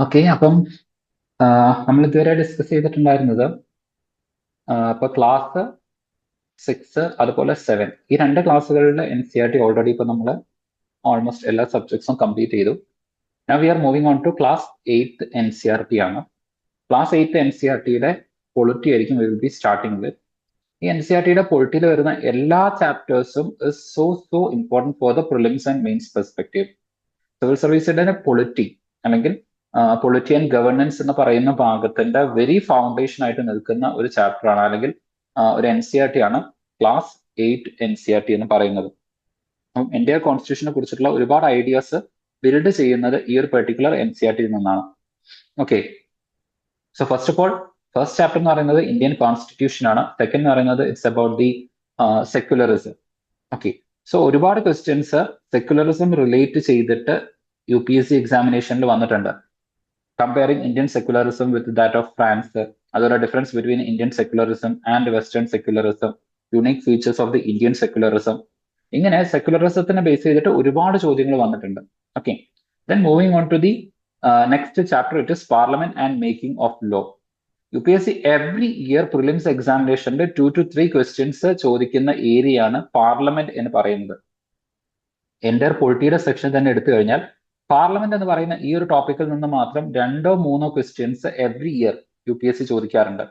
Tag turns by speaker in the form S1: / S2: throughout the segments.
S1: Okay അപ്പം നമ്മൾ ഇതുവരെ ഡിസ്കസ് ചെയ്തിട്ടുണ്ടായിരുന്നത് ഇപ്പൊ ക്ലാസ് സിക്സ് അതുപോലെ സെവൻ ഈ രണ്ട് ക്ലാസ്സുകളിലെ N C R T already ഇപ്പൊ നമ്മൾ ഓൾമോസ്റ്റ് എല്ലാ സബ്ജക്ട്സും കംപ്ലീറ്റ് ചെയ്തു. We are moving on to class eighth N C R T ആണ്. Class eighth N C R ടിയുടെ പൊളിറ്റി ആയിരിക്കും വിൽ ബി സ്റ്റാർട്ടിംഗ് വിത്ത് ഈ എൻ സി ആർ ടിയുടെ പൊളിറ്റിയിൽ വരുന്ന എല്ലാ ചാപ്റ്റേഴ്സും is so so important for the prelims and mains perspective civil സർവീസിന്റെ polity അല്ലെങ്കിൽ polity and governance എന്ന് പറയുന്ന ഭാഗത്തിന്റെ വെരി ഫൗണ്ടേഷൻ ആയിട്ട് നിൽക്കുന്ന ഒരു ചാപ്റ്റർ ആണ്. അല്ലെങ്കിൽ ഒരു എൻ സി ആർ ടി ആണ്. Class eight N C R T എന്ന് പറയുന്നത്. അപ്പം ഇന്ത്യ കോൺസ്റ്റിറ്റ്യൂഷനെ കുറിച്ചിട്ടുള്ള ഒരുപാട് ഐഡിയാസ് ബിൽഡ് ചെയ്യുന്നത് ഈ ഒരു പെർട്ടിക്കുലർ എൻ സി ആർ ടിയിൽ നിന്നാണ്. Okay so first of all first chapter എന്ന് പറയുന്നത് ഇന്ത്യൻ കോൺസ്റ്റിറ്റ്യൂഷൻ ആണ്. സെക്കൻഡ് എന്ന് പറയുന്നത് it's about the secularism okay so ഒരുപാട് ക്വസ്റ്റ്യൻസ് സെക്യുലറിസം റിലേറ്റ് ചെയ്തിട്ട് യു പി എസ് സി എക്സാമിനേഷനിൽ വന്നിട്ടുണ്ട്. Comparing Indian secularism with that of France അതുപോലെ difference between Indian secularism and western secularism unique features of the Indian secularism ഇങ്ങനെ സെക്യുലറിസത്തിനെ base ചെയ്തിട്ട് ഒരുപാട് ചോദ്യങ്ങൾ വന്നിട്ടുണ്ട്. Okay then moving on to the next chapter it is parliament and making of law U P S C every year prelims എക്സാമിനേഷന്റെ two to three questions ചോദിക്കുന്ന area ആണ് parliament എന്ന് പറയുന്നത്. എന്റെ പൊളിറ്റിയുടെ സെക്ഷൻ തന്നെ എടുത്തു കഴിഞ്ഞാൽ പാർലമെന്റ് എന്ന് പറയുന്ന ഈ ഒരു ടോപ്പിക്കിൽ നിന്ന് മാത്രം രണ്ടോ മൂന്നോ questions every year U P S C ചോദിക്കാറുണ്ട്.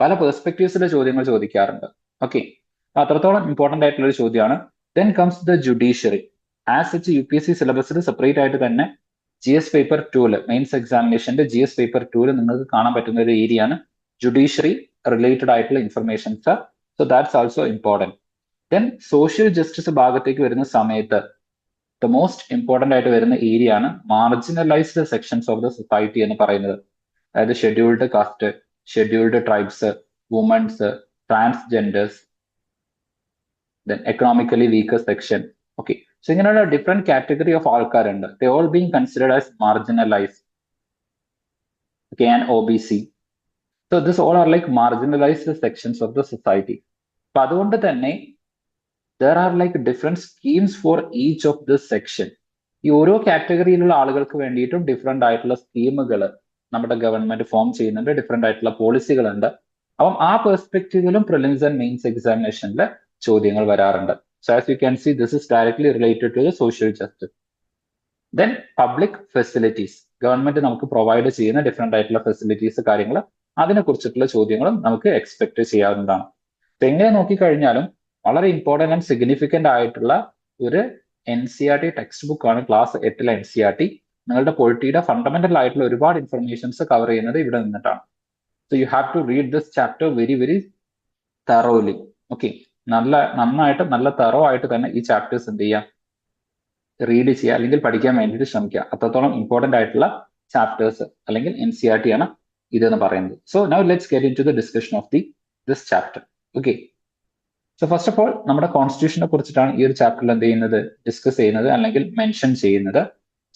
S1: പല പെർസ്പെക്ടീവ്സിലെ ചോദ്യങ്ങൾ ചോദിക്കാറുണ്ട്. ഓക്കെ അത്രത്തോളം ഇമ്പോർട്ടന്റ് ആയിട്ടുള്ള ഒരു ചോദ്യമാണ്. Then comes the judiciary as such U P S C സിലബസിൽ സെപ്പറേറ്റ് ആയിട്ട് തന്നെ ജി എസ് പേപ്പർ ടൂൽ മെയിൻസ് എക്സാമിനേഷന്റെ ജി എസ് പേപ്പർ ടൂൽ നിങ്ങൾക്ക് കാണാൻ പറ്റുന്ന ഒരു ഏരിയ ആണ് ജുഡീഷ്യറി റിലേറ്റഡ് ആയിട്ടുള്ള informations so that's also important then social justice ഭാഗത്തേക്ക് വരുന്ന സമയത്ത് ദ മോസ്റ്റ് ഇമ്പോർട്ടന്റ് ആയിട്ട് വരുന്ന ഏരിയ ആണ് marginalised sections of the society എന്ന് പറയുന്നത്. അതായത് scheduled caste scheduled tribes womens transgenders then economically weaker section okay so ഇങ്ങനെയുള്ള ഡിഫറെന്റ് കാറ്റഗറി ഓഫ് ആൾക്കാരുണ്ട്. The all being considered as marginalise okay and O B C so this all are like marginalised sections of the society അപ്പൊ അതുകൊണ്ട് തന്നെ there are like different schemes for each of the section ഈ ഓരോ കാറ്റഗറിയിലുള്ള ആളുകൾക്ക് വേണ്ടിയിട്ടും different ആയിട്ടുള്ള സ്കീമുകൾ നമ്മുടെ ഗവൺമെന്റ് ഫോം ചെയ്യുന്നുണ്ട് ഡിഫറെന്റ് ആയിട്ടുള്ള പോളിസികളുണ്ട് അപ്പം ആ പെർസ്പെക്റ്റീവിലും പ്രിലിംസ് ആൻഡ് മെയിൻസ് എക്സാമിനേഷനിൽ ചോദ്യങ്ങൾ വരാറുണ്ട്. So as you can see this is directly related to the social justice then public facilities government നമുക്ക് പ്രൊവൈഡ് ചെയ്യുന്ന ഡിഫറെന്റ് ആയിട്ടുള്ള ഫെസിലിറ്റീസ് കാര്യങ്ങൾ അതിനെ കുറിച്ചിട്ടുള്ള ചോദ്യങ്ങളും നമുക്ക് എക്സ്പെക്ട് ചെയ്യാവുന്നതാണ്. എങ്ങനെ നോക്കിക്കഴിഞ്ഞാലും വളരെ ഇമ്പോർട്ടന്റ് ആൻഡ് സിഗ്നിഫിക്കന്റ് ആയിട്ടുള്ള ഒരു N C R T text ബുക്കാണ് ക്ലാസ് എട്ടിലെ എൻ സി ആർ ടി നിങ്ങളുടെ പൊളിറ്റിയുടെ ഫണ്ടമെന്റൽ ആയിട്ടുള്ള ഒരുപാട് ഇൻഫർമേഷൻസ് കവർ ചെയ്യുന്നത് ഇവിടെ നിന്നിട്ടാണ്. So you have to read this chapter very very thoroughly okay നല്ല നന്നായിട്ട് നല്ല തറോ ആയിട്ട് തന്നെ ഈ ചാപ്റ്റേഴ്സ് എന്ത് ചെയ്യാം? റീഡ് ചെയ്യുക അല്ലെങ്കിൽ പഠിക്കാൻ വേണ്ടിയിട്ട് ശ്രമിക്കുക. അത്രത്തോളം ഇമ്പോർട്ടന്റ് ആയിട്ടുള്ള ചാപ്റ്റേഴ്സ് അല്ലെങ്കിൽ എൻ സി ആർ ടി ആണ് ഇതെന്ന് പറയുന്നത്. So now let's get into the discussion of the this chapter okay so first of all നമ്മുടെ കോൺസ്റ്റിറ്റ്യൂഷനെ കുറിച്ചിട്ടാണ് ഈ ഒരു ചാപ്റ്ററിൽ എന്ത് ചെയ്യുന്നത്? ഡിസ്കസ് ചെയ്യുന്നത് അല്ലെങ്കിൽ മെൻഷൻ ചെയ്യുന്നത്.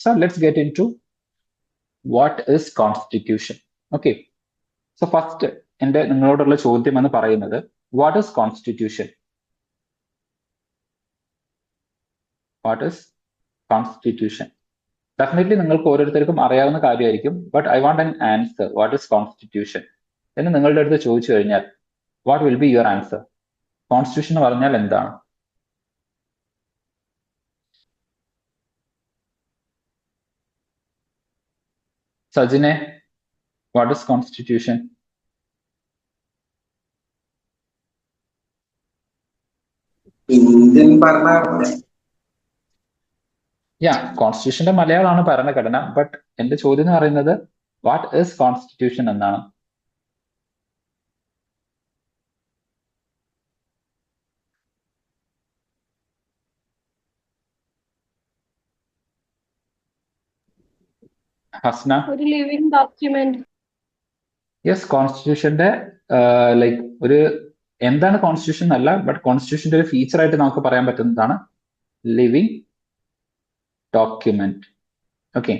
S1: So let's get into what is constitution okay so first എന്റെ നിങ്ങളോടുള്ള ചോദ്യം എന്ന് പറയുന്നത് what is constitution what is constitution definitely നിങ്ങൾക്ക് ഓരോരുത്തർക്കും അറിയാവുന്ന കാര്യമായിരിക്കും but I want an answer what is constitution എന്ന് നിങ്ങളുടെ അടുത്ത് ചോദിച്ചു കഴിഞ്ഞാൽ what will be your answer constitution എന്ന് പറഞ്ഞാൽ എന്താണ്? സജിനെ what is constitution
S2: Indian
S1: yeah കോൺസ്റ്റിറ്റ്യൂഷന്റെ മലയാളമാണ് ഭരണഘടന ബട്ട് എന്റെ ചോദ്യം എന്ന് പറയുന്നത് വാട്ട് ഇസ് കോൺസ്റ്റിറ്റ്യൂഷൻ എന്നാണ്. ഹസ്ന?
S3: ഒരു ലിവിംഗ് ഡോക്യുമെന്റ്
S1: യെസ് കോൺസ്റ്റിറ്റ്യൂഷന്റെ ലൈക്ക് ഒരു എന്താണ് കോൺസ്റ്റിറ്റ്യൂഷൻ എന്നല്ല ബട്ട് കോൺസ്റ്റിറ്റ്യൂഷന്റെ ഒരു ഫീച്ചർ ആയിട്ട് നമുക്ക് പറയാൻ പറ്റുന്നതാണ് living document okay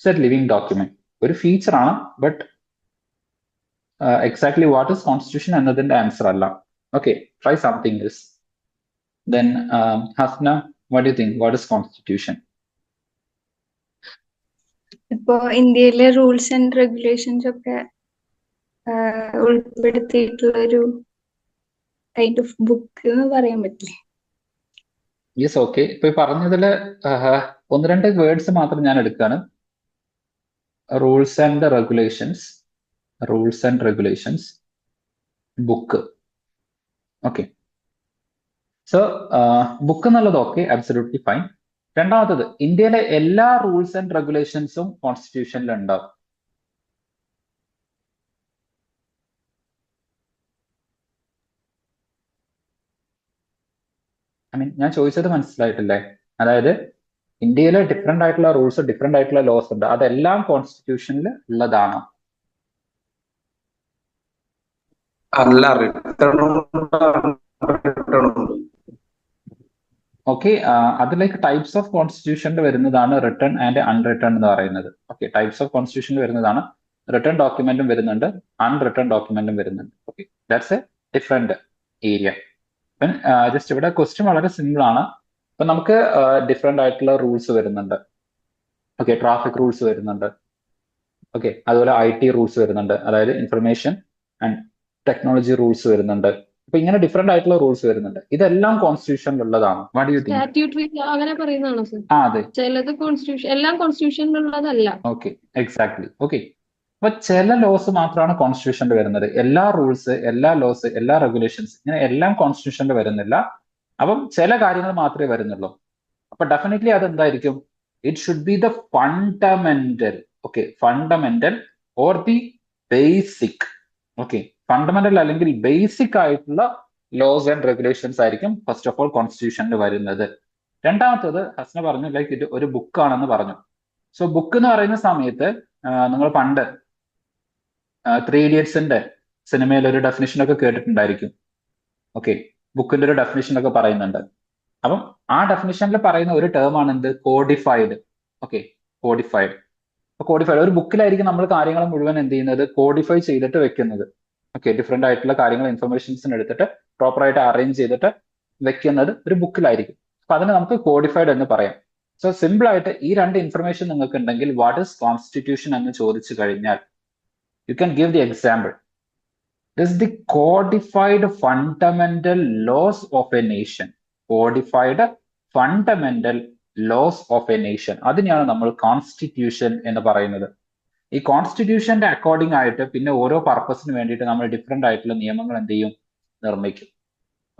S1: set living document ഒരു ഫീച്ചർ ആണ് but exactly what is constitution എന്നതിന്റെ ആൻസർ അല്ല. Okay try something is then Hasna what you think what is constitution
S2: ഇപ്പോ ഇന്ത്യയിലെ റൂൾസ് ആൻഡ് റെഗുലേഷൻസ് ഒക്കെ ഉൾപ്പെടുത്തിയിട്ടുള്ള ഒരു കൈൻഡ് ഓഫ് ബുക്ക് എന്ന് പറയാൻ പറ്റില്ലേ?
S1: യെസ് ഓക്കെ ഇപ്പൊ പറഞ്ഞതിൽ ഒന്ന് രണ്ട് വേർഡ്സ് മാത്രം ഞാൻ എടുക്കുകയാണ് rules and regulations rules and regulations book okay so book എന്നുള്ളത് ഓക്കെ അബ്സല്യൂട്ട്ലി ഫൈൻ രണ്ടാമത്തത് ഇന്ത്യയിലെ എല്ലാ റൂൾസ് ആൻഡ് റെഗുലേഷൻസും കോൺസ്റ്റിറ്റ്യൂഷനിൽ ഉണ്ടാവും. ഐ മീൻ ഞാൻ ചോദിച്ചത് മനസ്സിലായിട്ടില്ലേ? അതായത് ഇന്ത്യയിലെ ഡിഫറെന്റ് ആയിട്ടുള്ള റൂൾസ് ഡിഫറെന്റ് ആയിട്ടുള്ള ലോസ് ഉണ്ട്. അതെല്ലാം കോൺസ്റ്റിറ്റ്യൂഷനിൽ ഉള്ളതാണ്?
S4: അല്ല റിട്ടേൺ
S1: ഓക്കെ അതിലേക്ക് ലൈക്ക് ടൈപ്സ് ഓഫ് കോൺസ്റ്റിറ്റ്യൂഷനിൽ വരുന്നതാണ് റിട്ടേൺ ആൻഡ് അൺറിട്ടേൺ എന്ന് പറയുന്നത്. ഓക്കെ ടൈപ്സ് ഓഫ് കോൺസ്റ്റിറ്റ്യൂഷനിൽ വരുന്നതാണ് റിട്ടേൺ ഡോക്യുമെന്റും വരുന്നുണ്ട് അൺറിട്ടേൺ ഡോക്യുമെന്റും വരുന്നുണ്ട്. Okay that's a different area just ഇവിടെ ക്വസ്റ്റ്യൻ വളരെ സിമ്പിൾ ആണ്. ഇപ്പൊ നമുക്ക് ഡിഫറെന്റ് ആയിട്ടുള്ള റൂൾസ് വരുന്നുണ്ട്. ഓക്കെ ട്രാഫിക് റൂൾസ് വരുന്നുണ്ട്. ഓക്കെ അതുപോലെ ഐ ടി റൂൾസ് വരുന്നുണ്ട്. അതായത് ഇൻഫർമേഷൻ ആൻഡ് ടെക്നോളജി റൂൾസ് വരുന്നുണ്ട്. അപ്പൊ ഇങ്ങനെ ഡിഫറെന്റ് ആയിട്ടുള്ള റൂൾസ് വരുന്നുണ്ട്. ഇതെല്ലാം കോൺസ്റ്റിറ്റ്യൂഷനിൽ ഉള്ളതാണ്
S3: അങ്ങനെ പറയുന്നതാണോ
S1: ആ അതെ.
S3: ചിലത് കോൺസ്റ്റിറ്റ്യൂഷൻ എല്ലാം കോൺസ്റ്റിറ്റ്യൂഷനിലുള്ളതല്ല
S1: ഓക്കെ എക്സാക്ട്ലി ഓക്കെ അപ്പൊ ചില ലോസ് മാത്രമാണ് കോൺസ്റ്റിറ്റ്യൂഷനിൽ വരുന്നത്. എല്ലാ റൂൾസ് എല്ലാ ലോസ് എല്ലാ റെഗുലേഷൻസ് ഇങ്ങനെ എല്ലാം കോൺസ്റ്റിറ്റ്യൂഷനിൽ വരുന്നില്ല. അപ്പം ചില കാര്യങ്ങൾ മാത്രമേ വരുന്നുള്ളൂ. അപ്പൊ ഡെഫിനറ്റ്ലി അത് എന്തായിരിക്കും it should be the fundamental okay fundamental or the basic okay fundamental അല്ലെങ്കിൽ ബേസിക് ആയിട്ടുള്ള ലോസ് ആൻഡ് റെഗുലേഷൻസ് ആയിരിക്കും ഫസ്റ്റ് ഓഫ് ഓൾ കോൺസ്റ്റിറ്റ്യൂഷനിൽ വരുന്നത്. രണ്ടാമത്തത് ഹസ്ന പറഞ്ഞു ലൈക്ക് ഇത് ഒരു ബുക്കാണെന്ന് പറഞ്ഞു. സോ ബുക്ക് എന്ന് പറയുന്ന സമയത്ത് നിങ്ങൾ പണ്ട് ത്രീ ഇഡിയറ്റ്സിന്റെ സിനിമയിൽ ഒരു ഡെഫിനിഷൻ ഒക്കെ കേട്ടിട്ടുണ്ടായിരിക്കും. ഓക്കെ ബുക്കിന്റെ ഒരു ഡെഫിനിഷൻ ഒക്കെ പറയുന്നുണ്ട്. അപ്പം ആ ഡെഫിനിഷനിൽ പറയുന്ന ഒരു ടേം ആണ് എന്ത്? കോഡിഫൈഡ് ഓക്കെ കോഡിഫൈഡ് കോഡിഫൈഡ് ഒരു ബുക്കിലായിരിക്കും നമ്മൾ കാര്യങ്ങൾ മുഴുവൻ എന്ത് ചെയ്യുന്നത്? കോഡിഫൈ ചെയ്തിട്ട് വെക്കുന്നത്. ഓക്കെ ഡിഫറെന്റ് ആയിട്ടുള്ള കാര്യങ്ങൾ ഇൻഫർമേഷൻസിന് എടുത്തിട്ട് പ്രോപ്പറായിട്ട് അറേഞ്ച് ചെയ്തിട്ട് വെക്കുന്നത് ഒരു ബുക്കിലായിരിക്കും അപ്പൊ അതിന് നമുക്ക് കോഡിഫൈഡ് എന്ന് പറയാം. സോ സിമ്പിൾ ആയിട്ട് ഈ രണ്ട് ഇൻഫർമേഷൻ നിങ്ങൾക്ക് ഉണ്ടെങ്കിൽ വാട്ട് ഇസ് കോൺസ്റ്റിറ്റ്യൂഷൻ എന്ന് ചോദിച്ചു കഴിഞ്ഞാൽ you can give the example is the codified fundamental laws of a nation codified fundamental laws of a nation അതിനെയാണ് നമ്മൾ കോൺസ്റ്റിറ്റ്യൂഷൻ എന്ന് പറയുന്നത്. ഈ കോൺസ്റ്റിറ്റ്യൂഷന്റെ അക്കോർഡിംഗ് ആയിട്ട് പിന്നെ ഓരോ പർപ്പസിന് വേണ്ടിയിട്ട് നമ്മൾ ഡിഫറെന്റ് ആയിട്ടുള്ള നിയമങ്ങൾ എന്ത് ചെയ്യും? നിർമ്മിക്കും.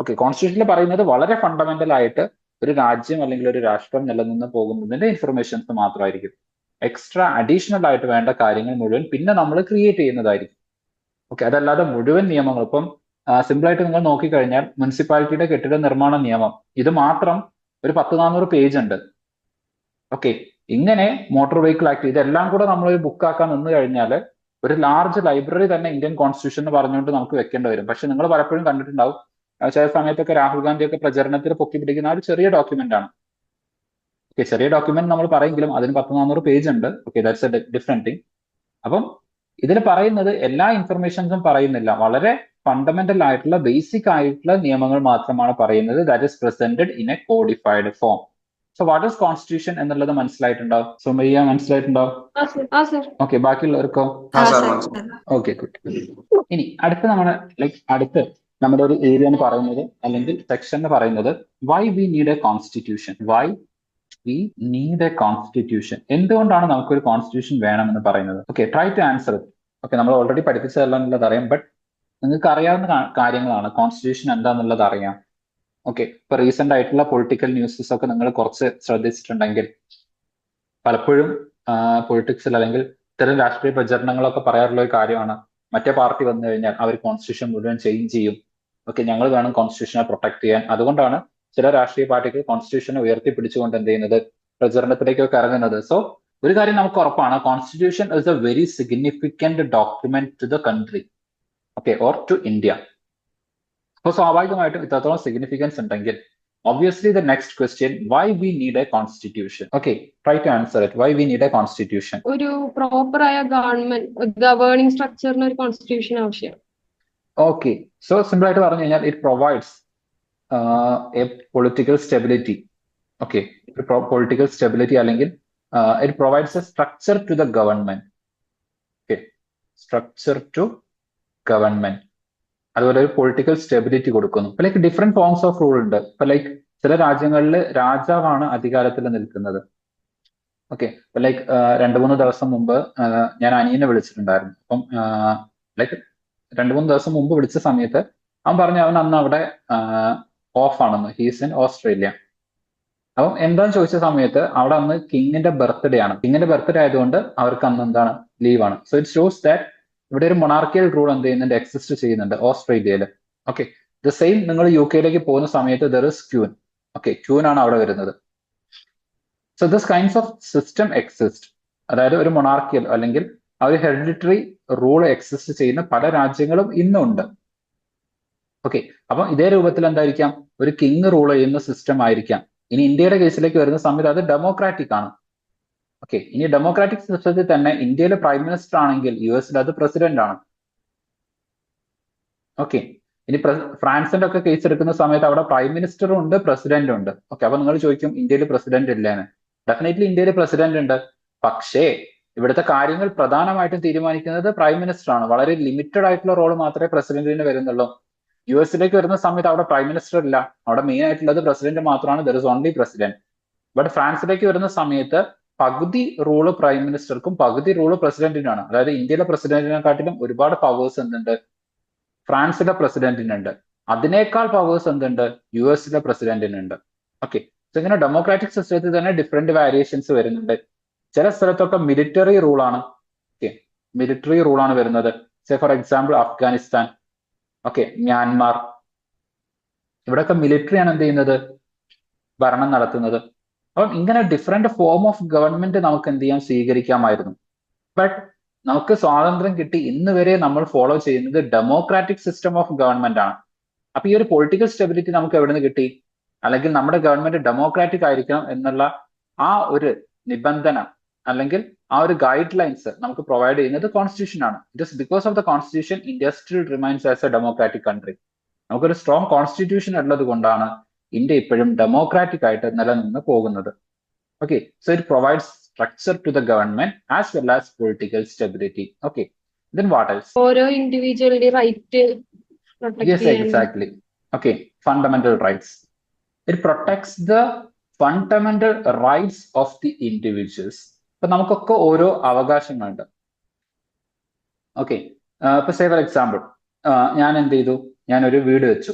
S1: ഓക്കെ കോൺസ്റ്റിറ്റ്യൂഷനിൽ പറയുന്നത് വളരെ ഫണ്ടമെന്റൽ ആയിട്ട് ഒരു രാജ്യം അല്ലെങ്കിൽ ഒരു രാഷ്ട്രം നിലനിന്ന് പോകുന്നതിന്റെ ഇൻഫർമേഷൻസ് മാത്രമായിരിക്കും. എക്സ്ട്രാ അഡീഷണൽ ആയിട്ട് വേണ്ട കാര്യങ്ങൾ മുഴുവൻ പിന്നെ നമ്മൾ ക്രിയേറ്റ് ചെയ്യുന്നതായിരിക്കും. ഓക്കെ അതല്ലാതെ മുഴുവൻ നിയമങ്ങൾ ഇപ്പം സിമ്പിൾ ആയിട്ട് നിങ്ങൾ നോക്കിക്കഴിഞ്ഞാൽ മുനിസിപ്പാലിറ്റിയുടെ കെട്ടിട നിർമ്മാണ നിയമം ഇത് മാത്രം ഒരു പത്ത് നാനൂറ് പേജ് ഉണ്ട്. ഓക്കെ ഇങ്ങനെ മോട്ടോർ വെഹിക്കിൾ ആക്ട് ഇതെല്ലാം കൂടെ നമ്മൾ ഒരു ബുക്ക് ആക്കാൻ നിന്ന് കഴിഞ്ഞാൽ ഒരു ലാർജ് ലൈബ്രറി തന്നെ ഇന്ത്യൻ കോൺസ്റ്റിറ്റ്യൂഷൻ എന്ന് പറഞ്ഞുകൊണ്ട് നമുക്ക് വെക്കേണ്ടി വരും. പക്ഷെ നിങ്ങൾ പലപ്പോഴും കണ്ടിട്ടുണ്ടാവും. ചില സമയത്തൊക്കെ രാഹുൽ ഗാന്ധിയൊക്കെ പ്രചരണത്തിൽ പൊക്കി പിടിക്കുന്ന ഒരു ചെറിയ ഡോക്യുമെന്റ് ആണ്. ഓക്കെ ചെറിയ ഡോക്യുമെന്റ് നമ്മൾ പറയെങ്കിലും അതിന് പത്ത് നാനൂറ് പേജ് ഉണ്ട്. Okay that's a different thing അപ്പം ഇതിൽ പറയുന്നത് എല്ലാ ഇൻഫർമേഷൻസും പറയുന്നില്ല. വളരെ ഫണ്ടമെന്റൽ ആയിട്ടുള്ള ബേസിക് ആയിട്ടുള്ള നിയമങ്ങൾ മാത്രമാണ് പറയുന്നത്. That is presented in a codified form so what is constitution എന്നുള്ളത് മനസ്സിലായിട്ടുണ്ടാവും സുമയ്യ മനസ്സിലായിട്ടുണ്ടാവും
S3: ആ സർ ആ സർ
S1: ഓക്കെ ബാക്കിയുള്ളവർക്കോ? ഓക്കെ ഗുഡ് ഇനി അടുത്ത നമ്മുടെ ലൈക് അടുത്ത് നമ്മുടെ ഒരു ഏരിയ എന്ന് പറയുന്നത് അല്ലെങ്കിൽ സെക്ഷൻ എന്ന് പറയുന്നത് why we need a constitution why we need a constitution എന്തുകൊണ്ടാണ് നമുക്കൊരു കോൺസ്റ്റിറ്റ്യൂഷൻ വേണം എന്ന് പറയുന്നത്? Okay try to answer it okay നമ്മൾ ഓൾറെഡി പഠിപ്പിച്ചതല്ല എന്നുള്ളത് അറിയാം ബട്ട് നിങ്ങൾക്ക് അറിയാവുന്ന കാര്യങ്ങളാണ്. കോൺസ്റ്റിറ്റ്യൂഷൻ എന്താന്നുള്ളത് അറിയാം. ഓക്കെ ഇപ്പൊ റീസെന്റ് ആയിട്ടുള്ള പൊളിറ്റിക്കൽ ന്യൂസസ് ഒക്കെ നിങ്ങൾ കുറച്ച് ശ്രദ്ധിച്ചിട്ടുണ്ടെങ്കിൽ പലപ്പോഴും പൊളിറ്റിക്സിൽ അല്ലെങ്കിൽ ഇത്തരം രാഷ്ട്രീയ പ്രചരണങ്ങളൊക്കെ പറയാറുള്ള ഒരു കാര്യമാണ്. മറ്റേ പാർട്ടി വന്നു കഴിഞ്ഞാൽ അവർ കോൺസ്റ്റിറ്റ്യൂഷൻ മുഴുവൻ ചേഞ്ച് ചെയ്യും. ഓക്കെ ഞങ്ങൾ വേണം കോൺസ്റ്റിറ്റ്യൂഷനെ പ്രൊട്ടക്ട് ചെയ്യാൻ. അതുകൊണ്ടാണ് ചില രാഷ്ട്രീയ പാർട്ടികൾ കോൺസ്റ്റിറ്റ്യൂഷനെ ഉയർത്തി പിടിച്ചുകൊണ്ട് എന്ത് ചെയ്യുന്നത്? പ്രചരണത്തിലേക്കൊക്കെ ഇറങ്ങുന്നത്. സോ ഒരു കാര്യം നമുക്ക് ഉറപ്പാണ്. Constitution is a very significant document to the country okay or to India അപ്പോൾ സ്വാഭാവികമായിട്ടും ഇത്രത്തോളം സിഗ്നിഫിക്കൻസ് ഉണ്ടെങ്കിൽ obviously the next question why we need a constitution? Okay try to answer it. Why we need a constitution?
S3: ഒരു proper ആയ government governing സ്ട്രക്ചറിന് ഒരു constitution ആവശ്യമാണ്
S1: okay so simple ആയിട്ട് പറഞ്ഞു കഴിഞ്ഞാൽ provides uh, a political stability. Okay political stability അല്ലെങ്കിൽ it provides a structure to the government okay structure to government അതുപോലെ ഒരു പൊളിറ്റിക്കൽ സ്റ്റെബിലിറ്റി കൊടുക്കുന്നു. ഇപ്പൊ like different forms of rule ഉണ്ട്. ഇപ്പൊ ലൈക്ക് ചില രാജ്യങ്ങളിൽ രാജാവാണ് അധികാരത്തിൽ നിൽക്കുന്നത്. ഓക്കെ ഇപ്പൊ ലൈക്ക് രണ്ടു മൂന്ന് ദിവസം മുമ്പ് ഞാൻ അനിയനെ വിളിച്ചിട്ടുണ്ടായിരുന്നു. അപ്പം ലൈക്ക് രണ്ടു മൂന്ന് ദിവസം മുമ്പ് വിളിച്ച സമയത്ത് അവൻ പറഞ്ഞു അവൻ അന്ന് അവിടെ ഓഫ് ആണെന്ന്. ഹീസ് ഇൻ ഓസ്ട്രേലിയ അപ്പം എന്താന്ന് ചോദിച്ച സമയത്ത് അവിടെ അന്ന് കിങ്ങിന്റെ ബർത്ത്ഡേ ആണ്. കിങ്ങിന്റെ ബർത്ത്ഡേ ആയതുകൊണ്ട് അവർക്ക് അന്ന് എന്താണ് ലീവാണ് സോ ഇറ്റ് ഷോസ് ദാറ്റ് ഇവിടെ ഒരു മൊണാർക്കിയൽ റൂൾ എന്ത് ചെയ്യുന്നുണ്ട്? എക്സിസ്റ്റ് ചെയ്യുന്നുണ്ട് ഓസ്ട്രേലിയയിൽ ഓക്കെ ദ സെയിം നിങ്ങൾ യു കെയിലേക്ക് പോകുന്ന സമയത്ത് there is queen okay queen ആണ് അവിടെ വരുന്നത്. So this kinds of system exist അതായത് ഒരു മൊണാർക്കിയൽ അല്ലെങ്കിൽ ആ ഒരു ഹെറിഡിറ്ററി റൂൾ എക്സിസ്റ്റ് ചെയ്യുന്ന പല രാജ്യങ്ങളും ഇന്നുണ്ട്. ഓക്കെ അപ്പം ഇതേ രൂപത്തിൽ എന്തായിരിക്കാം? ഒരു കിങ് റൂൾ ചെയ്യുന്ന സിസ്റ്റം ആയിരിക്കാം. ഇനി ഇന്ത്യയുടെ കേസിലേക്ക് വരുന്ന സമയത്ത് അത് ഡെമോക്രാറ്റിക് ആണ്. ഓക്കെ ഇനി ഡെമോക്രാറ്റിക് സിസ്റ്റത്തിൽ തന്നെ ഇന്ത്യയിലെ പ്രൈം മിനിസ്റ്റർ ആണെങ്കിൽ യു എസിൽ അത് പ്രസിഡന്റ് ആണ്. ഓക്കെ ഇനി ഫ്രാൻസിന്റെ ഒക്കെ കേസ് എടുക്കുന്ന സമയത്ത് അവിടെ പ്രൈം മിനിസ്റ്ററും ഉണ്ട് പ്രസിഡന്റും ഉണ്ട്. ഓക്കെ അപ്പൊ നിങ്ങൾ ചോദിക്കും ഇന്ത്യയിൽ പ്രസിഡന്റ് ഇല്ലേന്ന്. ഡെഫിനറ്റ്ലി ഇന്ത്യയിൽ പ്രസിഡന്റ് ഉണ്ട്. പക്ഷേ ഇവിടുത്തെ കാര്യങ്ങൾ പ്രധാനമായിട്ടും തീരുമാനിക്കുന്നത് പ്രൈം മിനിസ്റ്റർ ആണ്. വളരെ ലിമിറ്റഡ് ആയിട്ടുള്ള റോൾ മാത്രമേ പ്രസിഡന്റിന് വരുന്നുള്ളൂ. യു എസിലേക്ക് വരുന്ന സമയത്ത് അവിടെ പ്രൈം മിനിസ്റ്റർ ഇല്ല. അവിടെ മെയിൻ ആയിട്ടുള്ളത് പ്രസിഡന്റ് മാത്രമാണ്. There is only president but ഫ്രാൻസിലേക്ക് വരുന്ന സമയത്ത് പകുതി റൂൾ പ്രൈം മിനിസ്റ്റർക്കും പകുതി റൂൾ പ്രസിഡന്റിനാണ് അതായത് ഇന്ത്യയിലെ പ്രസിഡന്റിനെക്കാട്ടിലും ഒരുപാട് പവേഴ്സ് എന്തുണ്ട്? ഫ്രാൻസിലെ പ്രസിഡന്റിനുണ്ട് അതിനേക്കാൾ പവേഴ്സ് എന്തുണ്ട്? യു എസിലെ പ്രസിഡന്റിനുണ്ട് ഓക്കെ സോ ഇങ്ങനെ ഡെമോക്രാറ്റിക് സിസ്റ്റത്തിൽ തന്നെ ഡിഫറെന്റ് വാരിയേഷൻസ് വരുന്നുണ്ട്. ചില സ്ഥലത്തൊക്കെ മിലിറ്ററി റൂളാണ് ഓക്കെ മിലിറ്ററി റൂളാണ് വരുന്നത്. For example Afghanistan okay Myanmar ഇവിടെയൊക്കെ മിലിറ്ററി ആണ് എന്ത് ചെയ്യുന്നത്? ഭരണം നടത്തുന്നത്. അപ്പം ഇങ്ങനെ ഡിഫറെന്റ് ഫോം ഓഫ് ഗവൺമെന്റ് നമുക്ക് എന്ത് ചെയ്യാം? സ്വീകരിക്കാമായിരുന്നു. ബട്ട് നമുക്ക് സ്വാതന്ത്ര്യം കിട്ടി. ഇന്ന് വരെ നമ്മൾ ഫോളോ ചെയ്യുന്നത് ഡെമോക്രാറ്റിക് സിസ്റ്റം ഓഫ് ഗവൺമെന്റ് ആണ്. അപ്പൊ ഈ ഒരു പൊളിറ്റിക്കൽ സ്റ്റെബിലിറ്റി നമുക്ക് എവിടെ നിന്ന് കിട്ടി? അല്ലെങ്കിൽ നമ്മുടെ ഗവൺമെന്റ് ഡെമോക്രാറ്റിക് ആയിരിക്കണം എന്നുള്ള ആ ഒരു നിബന്ധന അല്ലെങ്കിൽ ആ ഒരു ഗൈഡ് ലൈൻസ് നമുക്ക് പ്രൊവൈഡ് ചെയ്യുന്നത് കോൺസ്റ്റിറ്റ്യൂഷൻ ആണ്. Is because of the constitution India still remains as a democratic country നമുക്കൊരു സ്ട്രോങ് കോൺസ്റ്റിറ്റ്യൂഷൻ ഉള്ളത് കൊണ്ടാണ് ഇന്ത്യ ഇപ്പോഴും ഡെമോക്രാറ്റിക് ആയിട്ട് നിലനിന്ന് പോകുന്നത്. Okay so it provides structure to the government as well as political stability okay then what else
S3: ഓരോ ഇൻഡിവിജ്വലിന്റെ right yes
S1: exactly okay fundamental rights it protects the fundamental rights of the individuals ഇപ്പൊ നമുക്കൊക്കെ ഓരോ അവകാശങ്ങളുണ്ട്. Okay ഇപ്പൊ say for example ഞാൻ എന്ത് ചെയ്തു? ഞാൻ ഒരു വീട് വെച്ചു.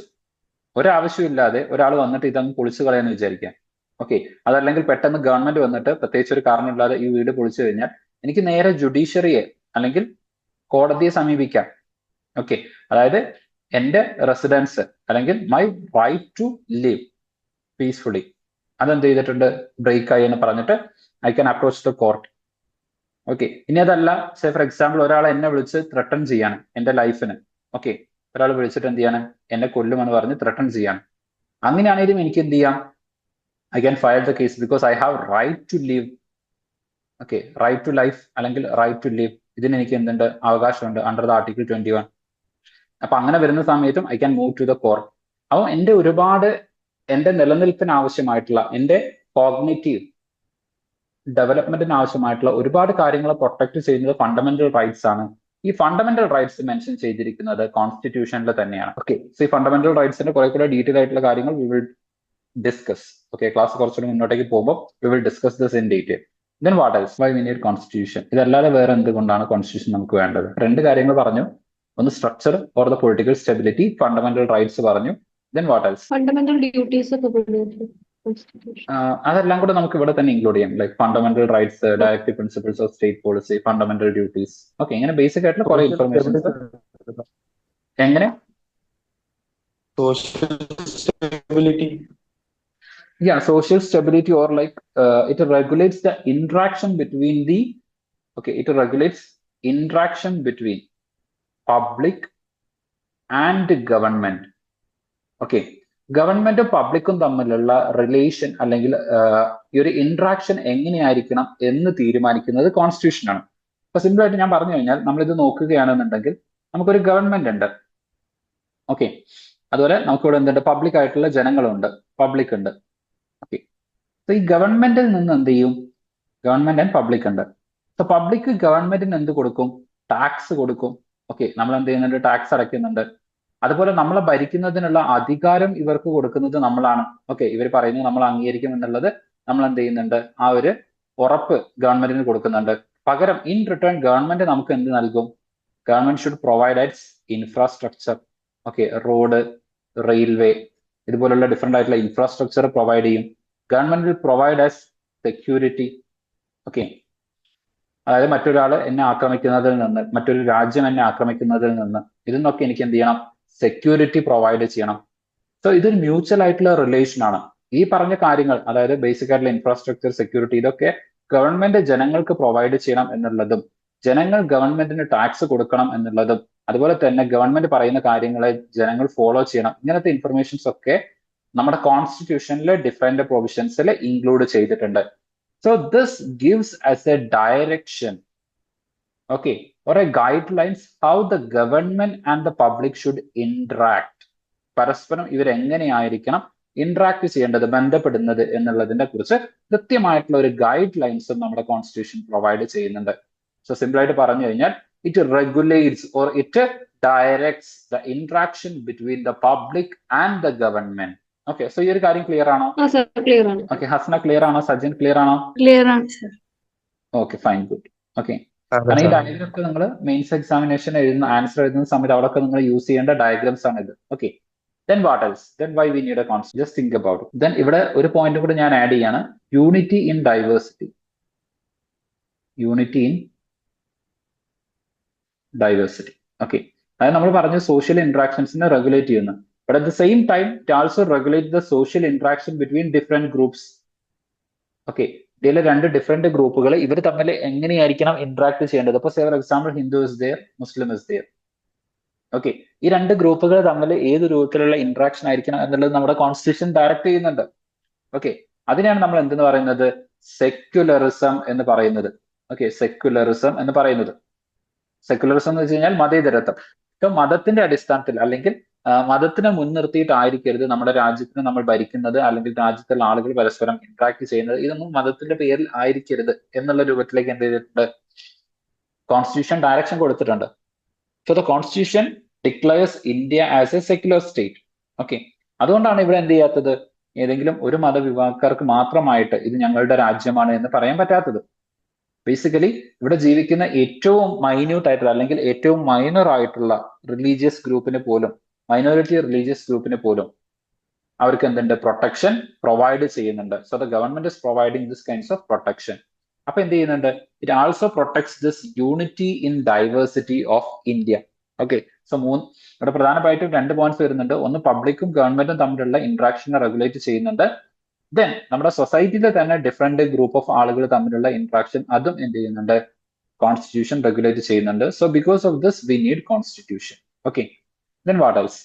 S1: ഒരാവശ്യമില്ലാതെ ഒരാൾ വന്നിട്ട് ഇതങ്ങ് പൊളിച്ചു കളയാന്ന് വിചാരിക്കാം. ഓക്കെ അതല്ലെങ്കിൽ പെട്ടെന്ന് ഗവൺമെന്റ് വന്നിട്ട് പ്രത്യേകിച്ച് ഒരു കാരണമില്ലാതെ ഈ വീട് പൊളിച്ചു കഴിഞ്ഞാൽ എനിക്ക് നേരെ ജുഡീഷ്യറിയെ അല്ലെങ്കിൽ കോടതിയെ സമീപിക്കാം. ഓക്കെ അതായത് എന്റെ റെസിഡൻസ് അല്ലെങ്കിൽ my right to live peacefully അതെന്ത് ചെയ്തിട്ടുണ്ട്? ബ്രേക്ക് ആയി എന്ന് പറഞ്ഞിട്ട് I can approach the court okay ഇനി അതല്ല സേ ഫോർ എക്സാമ്പിൾ ഒരാൾ എന്നെ വിളിച്ച് ത്രട്ടൺ ചെയ്യാണ് എന്റെ ലൈഫിന് ഓക്കെ ഒരാൾ വിളിച്ചിട്ട് എന്ത് ചെയ്യാണ്? എന്നെ കൊല്ലുമെന്ന് പറഞ്ഞ് ത്രട്ടൺ ചെയ്യാണ്. അങ്ങനെയാണെങ്കിലും എനിക്ക് എന്ത് ചെയ്യാം? I can file the case because I have right to leave okay right to life അല്ലെങ്കിൽ റൈറ്റ് ടു ലീവ് ഇതിന് എനിക്ക് എന്തുണ്ട്? അവകാശമുണ്ട് under the article twenty one അപ്പൊ അങ്ങനെ വരുന്ന സമയത്തും I can move to the court അപ്പോൾ എന്റെ ഒരുപാട് എന്റെ നിലനിൽപ്പിന് ആവശ്യമായിട്ടുള്ള എന്റെ കോഗ്നേറ്റീവ് ഡെവലപ്മെന്റിന് ആവശ്യമായിട്ടുള്ള ഒരുപാട് കാര്യങ്ങൾ പ്രൊട്ടക്ട് ചെയ്യുന്നത് ഫണ്ടമെന്റൽ റൈറ്റ്സ് ആണ്. ഈ ഫണ്ടമെന്റൽ റൈറ്റ്സ് മെൻഷൻ ചെയ്തിരിക്കുന്നത് കോൺസ്റ്റിറ്റ്യൂഷനിൽ തന്നെയാണ്. ഓക്കെ സോ ഈ ഫണ്ടമെന്റൽ റൈറ്റ്സിന്റെ കുറെ കൂടെ ഡീറ്റെയിൽ ആയിട്ടുള്ള കാര്യങ്ങൾ we will discuss okay class കുറച്ചുകൂടി മുന്നോട്ടേക്ക് പോകുമ്പോൾ we will discuss this in detail then what else why need constitution ഇതല്ലാതെ വേറെ എന്തുകൊണ്ടാണ് കോൺസ്റ്റിറ്റ്യൂഷൻ നമുക്ക് വേണ്ടത്? രണ്ട് കാര്യങ്ങൾ പറഞ്ഞു. ഒന്ന് structure or the political stability fundamental rights പറഞ്ഞു. Then what else
S3: fundamental duties ഒക്കെ
S1: അതെല്ലാം കൂടെ നമുക്ക് ഇവിടെ തന്നെ ഇൻക്ലൂഡ് ചെയ്യാം. Like fundamental rights direct principles of state policy fundamental duties okay ഇങ്ങനെ ബേസിക് ആയിട്ടുള്ള കുറെ ഇൻഫർമേഷൻ എങ്ങനെ? Social stability or like it regulates the interaction between the okay it regulates interaction between public and government okay ഗവൺമെന്റും പബ്ലിക്കും തമ്മിലുള്ള relation അല്ലെങ്കിൽ ഈ ഒരു ഇന്ററാക്ഷൻ എങ്ങനെയായിരിക്കണം എന്ന് തീരുമാനിക്കുന്നത് കോൺസ്റ്റിറ്റ്യൂഷൻ ആണ്. അപ്പൊ സിമ്പിൾ ആയിട്ട് ഞാൻ പറഞ്ഞു കഴിഞ്ഞാൽ നമ്മൾ ഇത് നോക്കുകയാണെന്നുണ്ടെങ്കിൽ നമുക്കൊരു ഗവൺമെന്റ് ഉണ്ട്. ഓക്കെ അതുപോലെ നമുക്കിവിടെ എന്തുണ്ട്? പബ്ലിക് ആയിട്ടുള്ള ജനങ്ങളുണ്ട്. പബ്ലിക് ഉണ്ട്. ഓക്കെ ഈ ഗവൺമെന്റിൽ നിന്ന് എന്ത് ചെയ്യും? ഗവൺമെന്റ് ആൻഡ് പബ്ലിക് ഉണ്ട്. സോ പബ്ലിക് ഗവൺമെന്റിന് എന്ത് കൊടുക്കും? ടാക്സ് കൊടുക്കും. ഓക്കെ നമ്മൾ എന്ത് ചെയ്യുന്നുണ്ട്? ടാക്സ് അടയ്ക്കുന്നുണ്ട്. അതുപോലെ നമ്മളെ ഭരിക്കുന്നതിനുള്ള അധികാരം ഇവർക്ക് കൊടുക്കുന്നത് നമ്മളാണ്. ഓക്കെ ഇവർ പറയുന്നത് നമ്മൾ അംഗീകരിക്കും എന്നുള്ളത് നമ്മൾ എന്ത് ചെയ്യുന്നുണ്ട്? ആ ഒരു ഉറപ്പ് ഗവൺമെന്റിന് കൊടുക്കുന്നുണ്ട്. പകരം ഇൻ റിട്ടേൺ ഗവൺമെന്റ് നമുക്ക് എന്ത് നൽകും? Government should provide us infrastructure okay road railway ഇതുപോലുള്ള ഡിഫറെന്റ് ആയിട്ടുള്ള ഇൻഫ്രാസ്ട്രക്ചർ പ്രൊവൈഡ് ചെയ്യും. Government will provide us security okay അതായത് മറ്റൊരാൾ എന്നെ ആക്രമിക്കുന്നതിൽ നിന്ന് മറ്റൊരു രാജ്യം എന്നെ ആക്രമിക്കുന്നതിൽ നിന്ന് ഇതിൽ നിന്നൊക്കെ എനിക്ക് എന്ത് ചെയ്യണം? സെക്യൂരിറ്റി പ്രൊവൈഡ് ചെയ്യണം. സോ ഇതൊരു മ്യൂച്വൽ ആയിട്ടുള്ള റിലേഷൻ ആണ്. ഈ പറഞ്ഞ കാര്യങ്ങൾ അതായത് ബേസിക് ആയിട്ടുള്ള ഇൻഫ്രാസ്ട്രക്ചർ സെക്യൂരിറ്റി ഇതൊക്കെ ഗവൺമെന്റ് ജനങ്ങൾക്ക് പ്രൊവൈഡ് ചെയ്യണം എന്നുള്ളതും ജനങ്ങൾ ഗവൺമെന്റിന് ടാക്സ് കൊടുക്കണം എന്നുള്ളതും അതുപോലെ തന്നെ ഗവൺമെന്റ് പറയുന്ന കാര്യങ്ങളെ ജനങ്ങൾ ഫോളോ ചെയ്യണം. ഇങ്ങനത്തെ ഇൻഫർമേഷൻസ് ഒക്കെ നമ്മുടെ കോൺസ്റ്റിറ്റ്യൂഷനിലെ ഡിഫറെന്റ് പ്രൊവിഷൻസിൽ ഇൻക്ലൂഡ് ചെയ്തിട്ടുണ്ട്. So this gives us a direction okay or a guidelines? How the government and the public should interact. പരസ്പരം ഇവർ എങ്ങനെയായിരിക്കണം ഇന്ററാക്ട് ചെയ്യേണ്ടത് ബന്ധപ്പെടുന്നത് എന്നുള്ളതിനെ കുറിച്ച് കൃത്യമായിട്ടുള്ള ഒരു ഗൈഡ് ലൈൻസും നമ്മുടെ കോൺസ്റ്റിറ്റ്യൂഷൻ പ്രൊവൈഡ് ചെയ്യുന്നുണ്ട്. സോ സിമ്പിൾ ആയിട്ട് പറഞ്ഞു കഴിഞ്ഞാൽ it regulates or it directs the interaction between the public and the government okay so ഈ ഒരു കാര്യം ക്ലിയർ ആണോ? ഓക്കെ ഹസ്ന ക്ലിയർ ആണോ? സജിൻ ക്ലിയർ ആണോ?
S2: ക്ലിയർ ആണ്
S1: ഓക്കെ ഫൈൻ ഗുഡ് ഓക്കെ കാരണം ഈ ഡയഗ്രാം ഒക്കെ നിങ്ങൾ മെയിൻസ് എക്സാമിനേഷൻ എഴുതുന്ന ആൻസർ എഴുതുന്ന സമയത്ത് അവിടെ നിങ്ങൾ യൂസ് ചെയ്യേണ്ട ഡയഗ്രാംസ് ആണ് ഇത്. Okay then what else then why we need a concept just think about then ഇവിടെ ഒരു പോയിന്റ് കൂടെ ഞാൻ ആഡ് ചെയ്യാണ്. Unity in diversity unity in diversity okay അതായത് നമ്മൾ പറഞ്ഞു സോഷ്യൽ ഇന്ററാക്ഷൻസിനെ റെഗുലേറ്റ് ചെയ്യുന്നു. But at the same time it also regulate the social interaction between different groups okay ഇതിലെ രണ്ട് ഡിഫറെന്റ് ഗ്രൂപ്പുകൾ ഇവർ തമ്മിൽ എങ്ങനെയായിരിക്കണം ഇന്ററാക്ട് ചെയ്യേണ്ടത്? ഇപ്പൊ for example Hindu is there Muslim is there okay ഈ രണ്ട് ഗ്രൂപ്പുകൾ തമ്മിൽ ഏത് രൂപത്തിലുള്ള ഇന്ററാക്ഷൻ ആയിരിക്കണം എന്നുള്ളത് നമ്മുടെ കോൺസ്റ്റിറ്റ്യൂഷൻ ഡയറക്ട് ചെയ്യുന്നുണ്ട്. ഓക്കെ അതിനെയാണ് നമ്മൾ എന്തെന്ന് പറയുന്നത്? സെക്യുലറിസം എന്ന് പറയുന്നത്. ഓക്കെ സെക്യുലറിസം എന്ന് പറയുന്നത്. സെക്യുലറിസം എന്ന് വെച്ച് കഴിഞ്ഞാൽ മതേതരത്വം. ഇപ്പൊ മതത്തിന്റെ അടിസ്ഥാനത്തിൽ അല്ലെങ്കിൽ മതത്തിനെ മുൻനിർത്തിയിട്ടായിരിക്കരുത് നമ്മുടെ രാജ്യത്തിന് നമ്മൾ ഭരിക്കുന്നത് അല്ലെങ്കിൽ രാജ്യത്തുള്ള ആളുകൾ പരസ്പരം ഇന്ററാക്ട് ചെയ്യുന്നത്. ഇതൊന്നും മതത്തിന്റെ പേരിൽ ആയിരിക്കരുത് എന്നുള്ള രൂപത്തിലേക്ക് എന്ത് ചെയ്തിട്ടുണ്ട്? കോൺസ്റ്റിറ്റ്യൂഷൻ ഡയറക്ഷൻ കൊടുത്തിട്ടുണ്ട്. So the constitution declares India as a secular state okay അതുകൊണ്ടാണ് ഇവിടെ എന്ത് ചെയ്യാത്തത്? ഏതെങ്കിലും ഒരു മതവിഭാഗക്കാർക്ക് മാത്രമായിട്ട് ഇത് ഞങ്ങളുടെ രാജ്യമാണ് എന്ന് പറയാൻ പറ്റാത്തത്. ബേസിക്കലി ഇവിടെ ജീവിക്കുന്ന ഏറ്റവും മൈന്യൂട്ട് ആയിട്ടുള്ള അല്ലെങ്കിൽ ഏറ്റവും മൈനർ ആയിട്ടുള്ള റിലീജിയസ് ഗ്രൂപ്പിന് പോലും മൈനോറിറ്റി റിലീജിയസ് ഗ്രൂപ്പിന് പോലും അവർക്ക് എന്തുണ്ട്? പ്രൊട്ടക്ഷൻ പ്രൊവൈഡ് ചെയ്യുന്നുണ്ട്. So the government is providing this kinds of protection അപ്പൊ എന്ത് ചെയ്യുന്നുണ്ട്? It also protects this unity in diversity of India okay so മൂന്ന് ഇവിടെ പ്രധാനമായിട്ടും രണ്ട് പോയിന്റ്സ് വരുന്നുണ്ട്. ഒന്ന് പബ്ലിക്കും ഗവൺമെന്റും തമ്മിലുള്ള ഇന്ററാക്ഷനെ റെഗുലേറ്റ് ചെയ്യുന്നുണ്ട്. ദെൻ നമ്മുടെ സൊസൈറ്റിയിലെ തന്നെ ഡിഫറെന്റ് ഗ്രൂപ്പ് ഓഫ് ആളുകൾ തമ്മിലുള്ള ഇന്ററാക്ഷൻ അതും എന്ത് ചെയ്യുന്നുണ്ട്? കോൺസ്റ്റിറ്റ്യൂഷൻ റെഗുലേറ്റ് ചെയ്യുന്നുണ്ട്. So because of this we need constitution okay then what else?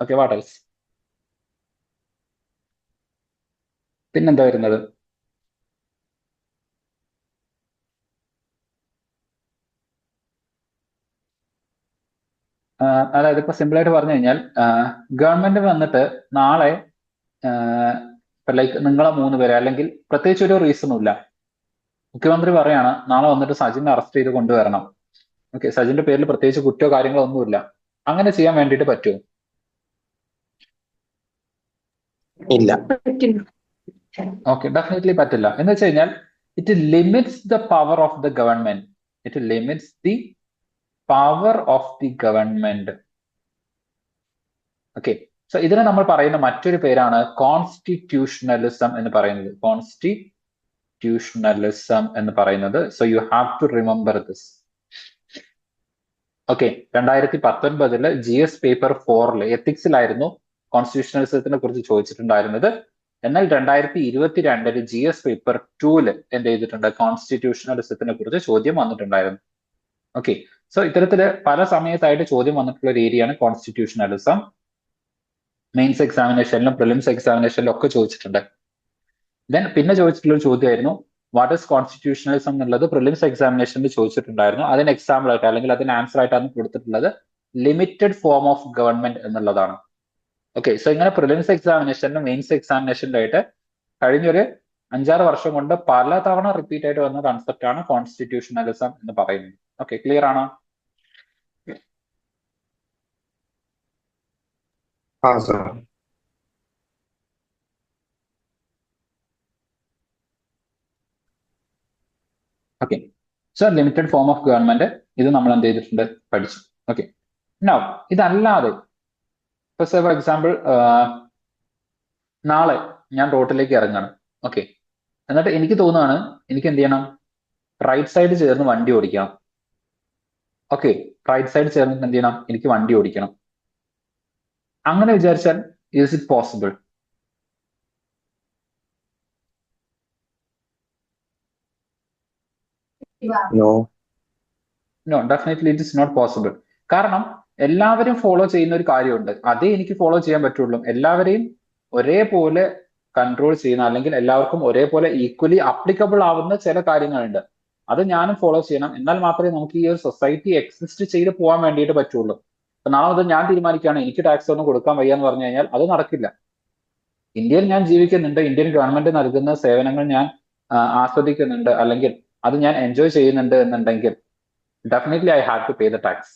S1: Okay, what else? പിന്നെന്താ വരുന്നത് അതായത് ഇപ്പൊ സിമ്പിൾ ആയിട്ട് പറഞ്ഞു കഴിഞ്ഞാൽ ഗവൺമെന്റ് വന്നിട്ട് നാളെ ലൈക്ക് നിങ്ങളെ മൂന്ന് പേരെ അല്ലെങ്കിൽ പ്രത്യേകിച്ച് ഒരു റീസണും ഇല്ല മുഖ്യമന്ത്രി പറയാണ് നാളെ വന്നിട്ട് സജിനെ അറസ്റ്റ് ചെയ്ത് കൊണ്ടുവരണം. ഓക്കെ സജിന്റെ പേരിൽ പ്രത്യേകിച്ച് കുറ്റോ കാര്യങ്ങളോ ഒന്നുമില്ല. അങ്ങനെ ചെയ്യാൻ വേണ്ടിയിട്ട് പറ്റുമോ
S4: ഇല്ല.
S3: പറ്റില്ല
S1: ഓക്കെ ഡെഫിനറ്റ്ലി പറ്റില്ല. എന്ന് വെച്ച് കഴിഞ്ഞാൽ it limits the power of the government it limits the power of the government okay so ഇതിനെ നമ്മൾ പറയുന്ന മറ്റൊരു പേരാണ് കോൺസ്റ്റിറ്റ്യൂഷണലിസം എന്ന് പറയുന്നത്. കോൺസ്റ്റിറ്റ്യൂഷണലിസം എന്ന് പറയുന്നത്. So you have to remember this okay രണ്ടായിരത്തി പത്തൊൻപതിൽ ജി എസ് പേപ്പർ ഫോറിൽ എത്തിക്സിലായിരുന്നു കോൺസ്റ്റിറ്റ്യൂഷണലിസത്തിനെ കുറിച്ച് ചോദിച്ചിട്ടുണ്ടായിരുന്നത്. എന്നാൽ രണ്ടായിരത്തി ഇരുപത്തിരണ്ടിൽ ജി എസ് പേപ്പർ ടൂൽ എന്ത് ചെയ്തിട്ടുണ്ട്? കോൺസ്റ്റിറ്റ്യൂഷണലിസത്തിനെ കുറിച്ച് ചോദ്യം വന്നിട്ടുണ്ടായിരുന്നു. ഓക്കെ സോ ഇത്തരത്തിൽ പല സമയത്തായിട്ട് ചോദ്യം വന്നിട്ടുള്ള ഒരു ഏരിയയാണ് കോൺസ്റ്റിറ്റ്യൂഷണലിസം മെയിൻസ് എക്സാമിനേഷനിലും പ്രിലിംസ് എക്സാമിനേഷനിലും ഒക്കെ ചോദിച്ചിട്ടുണ്ട്. ദെൻ പിന്നെ ചോദിച്ചിട്ടുള്ള ഒരു ചോദ്യമായിരുന്നു വാട്ട് ഇസ് കോൺസ്റ്റിറ്റ്യൂഷണലിസം എന്നുള്ളത് പ്രിലിംസ് എക്സാമിനേഷനിൽ ചോദിച്ചിട്ടുണ്ടായിരുന്നു. അതിന് എക്സാമ്പിൾ ആയിട്ട് അല്ലെങ്കിൽ അതിന് ആൻസർ ആയിട്ടാണ് കൊടുത്തിട്ടുള്ളത്. ലിമിറ്റഡ് ഫോം ഓഫ് ഗവൺമെന്റ് എന്നുള്ളതാണ്. ഓക്കെ സോ ഇങ്ങനെ പ്രിലിംസ് എക്സാമിനേഷനിലും മെയിൻസ് എക്സാമിനേഷനിലും ആയിട്ട് കഴിഞ്ഞൊരു അഞ്ചാറ് വർഷം കൊണ്ട് പല തവണ റിപ്പീറ്റ് ആയിട്ട് വന്ന കൺസെപ്റ്റ് ആണ് കോൺസ്റ്റിറ്റ്യൂഷണലിസം എന്ന് പറയുന്നത്. ഓക്കെ ക്ലിയർ ആണോ?
S4: ആ sir
S1: okay so limited form of government ഇത് നമ്മൾ എന്ത് ചെയ്തിട്ടുണ്ട്? പഠിച്ചു. ഓക്കെ നോ ഇതല്ലാതെ ഇപ്പൊ സർ ഫോർ എക്സാമ്പിൾ നാളെ ഞാൻ റോട്ടിലേക്ക് ഇറങ്ങണം. ഓക്കെ എന്നിട്ട് എനിക്ക് തോന്നുകയാണ് എനിക്ക് എന്ത് ചെയ്യണം? റൈറ്റ് സൈഡ് ചേർന്ന് വണ്ടി ഓടിക്കണം. ഓക്കെ റൈറ്റ് സൈഡ് ചേർന്നിട്ട് എന്ത് ചെയ്യണം? എനിക്ക് വണ്ടി ഓടിക്കണം. അങ്ങനെ വിചാരിച്ചാൽ is it possible
S4: no
S1: definitely it is not possible കാരണം എല്ലാവരും ഫോളോ ചെയ്യുന്ന ഒരു കാര്യമുണ്ട്. അതേ എനിക്ക് ഫോളോ ചെയ്യാൻ പറ്റുള്ളൂ. എല്ലാവരെയും ഒരേപോലെ കൺട്രോൾ ചെയ്യുന്ന അല്ലെങ്കിൽ എല്ലാവർക്കും ഒരേപോലെ ഈക്വലി അപ്ലിക്കബിൾ ആവുന്ന ചില കാര്യങ്ങളുണ്ട്. അത് ഞാനും ഫോളോ ചെയ്യണം. എന്നാൽ മാത്രമേ നമുക്ക് ഈ ഒരു സൊസൈറ്റി എക്സിസ്റ്റ് ചെയ്ത് പോകാൻ വേണ്ടിയിട്ട് പറ്റുള്ളൂ. അപ്പൊ നാളെ മുതൽ ഞാൻ തീരുമാനിക്കുകയാണ് എനിക്ക് ടാക്സ് ഒന്നും കൊടുക്കാൻ വയ്യ എന്ന് പറഞ്ഞു കഴിഞ്ഞാൽ അത് നടക്കില്ല. ഇന്ത്യയിൽ ഞാൻ ജീവിക്കുന്നുണ്ട്. ഇന്ത്യൻ ഗവൺമെന്റ് നൽകുന്ന സേവനങ്ങൾ ഞാൻ ആസ്വദിക്കുന്നുണ്ട്. അല്ലെങ്കിൽ അത് ഞാൻ എൻജോയ് ചെയ്യുന്നുണ്ട് എന്നുണ്ടെങ്കിൽ definitely I have to pay the tax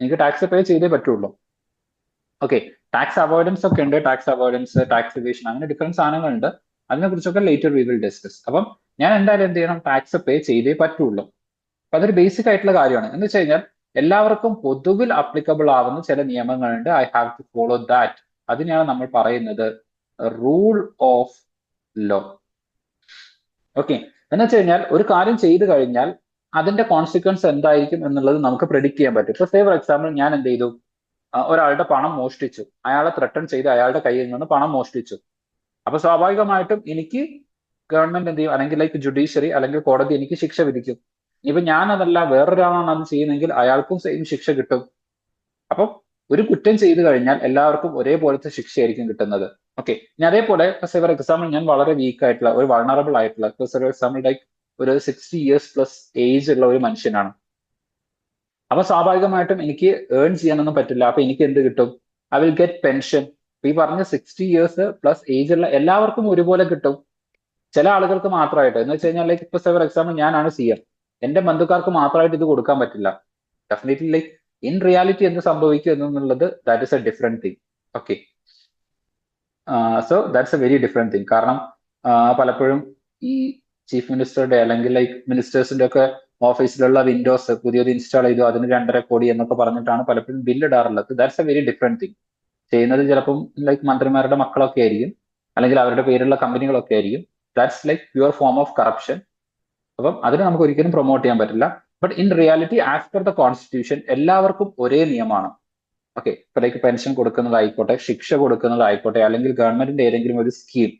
S1: എനിക്ക് ടാക്സ് പേ ചെയ്തേ പറ്റുള്ളൂ. ഓക്കെ ടാക്സ് അവോയ്ഡൻസ് ഒക്കെ ഉണ്ട്. ടാക്സ് അവോയ്ഡൻസ് ടാക്സ് ഇവേഷൻ അങ്ങനെ ഡിഫറെന്റ് സാധനങ്ങളുണ്ട്. അതിനെ കുറിച്ചൊക്കെ ലേറ്റർ വി വിൽ ഡിസ്കസ് അപ്പം ഞാൻ എന്തായാലും എന്ത് ചെയ്യണം? ടാക്സ് പേ ചെയ്തേ പറ്റുള്ളൂ. അപ്പൊ അതൊരു ബേസിക് ആയിട്ടുള്ള കാര്യമാണ്. എന്ന് വെച്ച് കഴിഞ്ഞാൽ എല്ലാവർക്കും പൊതുവിൽ അപ്ലിക്കബിൾ ആവുന്ന ചില നിയമങ്ങളുണ്ട്. I have to follow that അതിനെയാണ് നമ്മൾ പറയുന്നത് റൂൾ ഓഫ് ലോ ഓക്കെ എന്ന് വെച്ച് കഴിഞ്ഞാൽ ഒരു കാര്യം ചെയ്തു കഴിഞ്ഞാൽ അതിന്റെ കോൺസിക്വൻസ് എന്തായിരിക്കും എന്നുള്ളത് നമുക്ക് പ്രെഡിക്റ്റ് ചെയ്യാൻ പറ്റും. ഇപ്പൊ സേ ഫോർ എക്സാമ്പിൾ ഞാൻ എന്ത് ചെയ്തു? ഒരാളുടെ പണം മോഷ്ടിച്ചു. അയാളെ ത്രട്ടൺ ചെയ്ത് അയാളുടെ കയ്യിൽ നിന്ന് പണം മോഷ്ടിച്ചു. അപ്പൊ സ്വാഭാവികമായിട്ടും എനിക്ക് ഗവൺമെന്റ് എന്ത് ചെയ്യും? അല്ലെങ്കിൽ ലൈക്ക് ജുഡീഷ്യറി അല്ലെങ്കിൽ കോടതി എനിക്ക് ശിക്ഷ വിധിക്കും. ഇപ്പൊ ഞാൻ അതല്ല വേറൊരാളാണ് അത് ചെയ്യുന്നെങ്കിൽ അയാൾക്കും സെയിം ശിക്ഷ കിട്ടും. അപ്പം ഒരു കുറ്റം ചെയ്തു കഴിഞ്ഞാൽ എല്ലാവർക്കും ഒരേപോലത്തെ ശിക്ഷയായിരിക്കും കിട്ടുന്നത്. ഓക്കെ ഇനി അതേപോലെ ഫോർ എക്സാമ്പിൾ ഞാൻ വളരെ വീക്ക് ആയിട്ടുള്ള ഒരു വണറബിൾ ആയിട്ടുള്ള ഫോർ എക്സാമ്പിൾ ലൈക്ക് ഒരു സിക്സ്റ്റി ഇയേഴ്സ് പ്ലസ് ഏജ് ഉള്ള ഒരു മനുഷ്യനാണ്. അപ്പൊ സ്വാഭാവികമായിട്ടും എനിക്ക് ഏൺ ചെയ്യാനൊന്നും പറ്റില്ല. അപ്പൊ എനിക്ക് എന്ത് കിട്ടും? ഐ വിൽ ഗെറ്റ് പെൻഷൻ ഈ പറഞ്ഞ സിക്സ്റ്റി ഇയേഴ്സ് പ്ലസ് ഏജ് ഉള്ള എല്ലാവർക്കും ഒരുപോലെ കിട്ടും. ചില ആളുകൾക്ക് മാത്രമായിട്ട്. എന്ന് വെച്ച് കഴിഞ്ഞാൽ ലൈക്ക് ഇപ്പൊ ഫോർ എക്സാമ്പിൾ ഞാനാണ് സി എം എന്റെ ബന്ധുക്കാർക്ക് മാത്രമായിട്ട് ഇത് കൊടുക്കാൻ പറ്റില്ല. ഡെഫിനറ്റ്ലി ലൈക്ക് ഇൻ റിയാലിറ്റി എന്ത് സംഭവിക്കും എന്നുള്ളത് that is a different thing okay so that's a very different thing കാരണം പലപ്പോഴും ഈ ചീഫ് മിനിസ്റ്ററുടെ അല്ലെങ്കിൽ ലൈക്ക് മിനിസ്റ്റേഴ്സിന്റെ ഒക്കെ ഓഫീസിലുള്ള വിൻഡോസ് പുതിയത് ഇൻസ്റ്റാൾ ചെയ്തു അതിന് രണ്ടര കോടി എന്നൊക്കെ പറഞ്ഞിട്ടാണ് പലപ്പോഴും bill ഇടാറുള്ളത്. That's a very different thing ചെയ്യുന്നത് ചിലപ്പം ലൈക്ക് മന്ത്രിമാരുടെ മക്കളൊക്കെ ആയിരിക്കും അല്ലെങ്കിൽ അവരുടെ പേരുള്ള കമ്പനികളൊക്കെ ആയിരിക്കും. That's like pure form of corruption അപ്പം അതിന് നമുക്ക് ഒരിക്കലും പ്രൊമോട്ട് ചെയ്യാൻ പറ്റില്ല. But in reality per the constitution എല്ലാവർക്കും ഒരേ നിയമമാണ്. ഓക്കെ ഇപ്പൊ ലൈക്ക് പെൻഷൻ കൊടുക്കുന്നതായിക്കോട്ടെ ശിക്ഷ കൊടുക്കുന്നതായിക്കോട്ടെ അല്ലെങ്കിൽ ഗവൺമെന്റിന്റെ ഏതെങ്കിലും ഒരു scheme